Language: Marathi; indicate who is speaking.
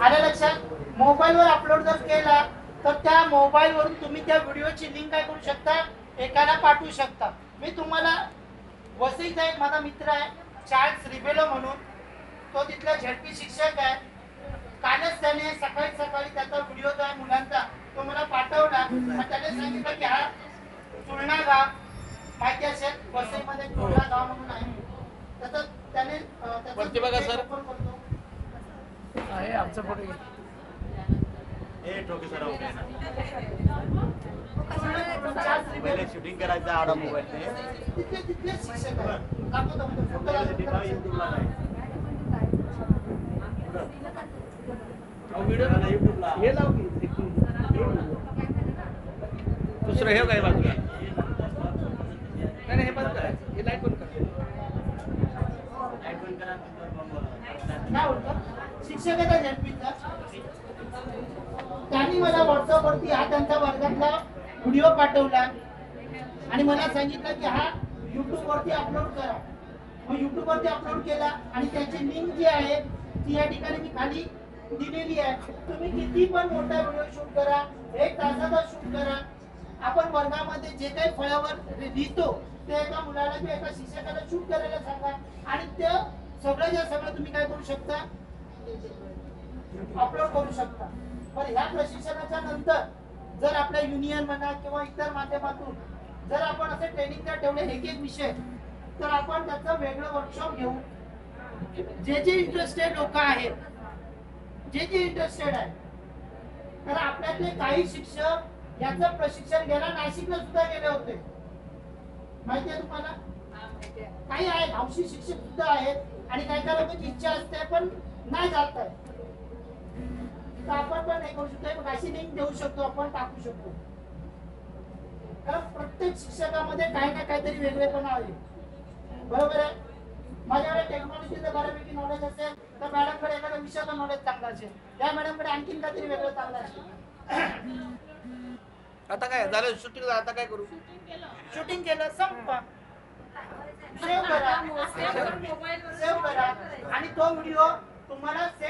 Speaker 1: आलं लक्षात? मोबाईलवर अपलोड जर केला तर त्या मोबाईलवरून तुम्ही त्या व्हिडिओची लिंक काय करू शकता? एकाला पाठवू शकता. मी तुम्हाला वसईचा एक माझा मित्र आहे चार्ल्स रिबेलो म्हणून. तो तिथला झडपी शिक्षक आहे. कालच त्याने सकाळी सकाळी त्याचा व्हिडिओ जो आहे मुलांचा तो मला पाठवला. त्याने सांगितलं की हा चुलना गाव माहिती असेल वसईमध्ये चुलना गाव म्हणून आहे. त्याचं त्याने त्याचं
Speaker 2: बघा, सर.
Speaker 3: आमचं पुढे
Speaker 4: हे. पहिले शूटिंग करायचं आडा मोबाईल
Speaker 2: हे लाव दुसरं हे काय बाजूला? नाही नाही, हे बंद करायचं हे लाइट बंद
Speaker 4: करा. बंद.
Speaker 1: शिक्षकाचा होतं त्यांनी मला व्हॉट्सअप वरती हा त्यांचा वर्गातला व्हिडिओ पाठवला. आणि मला सांगितलं की हा युट्यूब वरती अपलोड करा. मग युट्यूब वरती अपलोड केला आणि त्याची लिंक जी आहे ती या ठिकाणी मी खाली दिलेली आहे. तुम्ही किती पण मोठा व्हिडिओ शूट करा एक तासाचा शूट करा. आपण वर्गामध्ये जे काही फळावर लिहितो ते एका मुलाला किंवा एका शिक्षकाला शूट करायला सांगा. आणि ते सगळं सगळं तुम्ही काय करू शकता अपलोड करू शकता. पण ह्या प्रशिक्षणाच्या नंतर जर आपल्या युनियन म्हणा किंवा इतर माध्यमातून जर आपण असे ट्रेनिंग जर ठेवले एक एक विषय. तर आपण त्याचं वेगळं वर्कशॉप घेऊ. जे जे इंटरेस्टेड लोक आहेत जे जे इंटरेस्टेड आहे तर आपल्यातले काही शिक्षक याचं प्रशिक्षण घ्यायला नाशिकला सुद्धा गेले होते. माहिती आहे तुम्हाला? काही आहेत हौशी शिक्षक सुद्धा आहेत आणि काही काही लोकांची इच्छा असते पण नाही जात आहे. तर आपण पण हे करू शकतो अशी लिंक देऊ शकतो आपण टाकू शकतो. कारण प्रत्येक शिक्षकामध्ये काही ना काहीतरी वेगळेपणा आहे. बरोबर आहे? माझ्याकडे टेक्नॉलॉजीचं बऱ्यापैकी नॉलेज असेल तर मॅडमकडे एखाद्या विषयाचं नॉलेज चांगलं असेल. या मॅडमकडे आणखीन काहीतरी वेगळं चांगलं असेल.
Speaker 2: आता काय झालं शूटिंग आता काय करू?
Speaker 1: शूटिंग केलं संपा. सेव्ह करा. सेव्ह करा. आणि तो व्हिडिओ तुम्हाला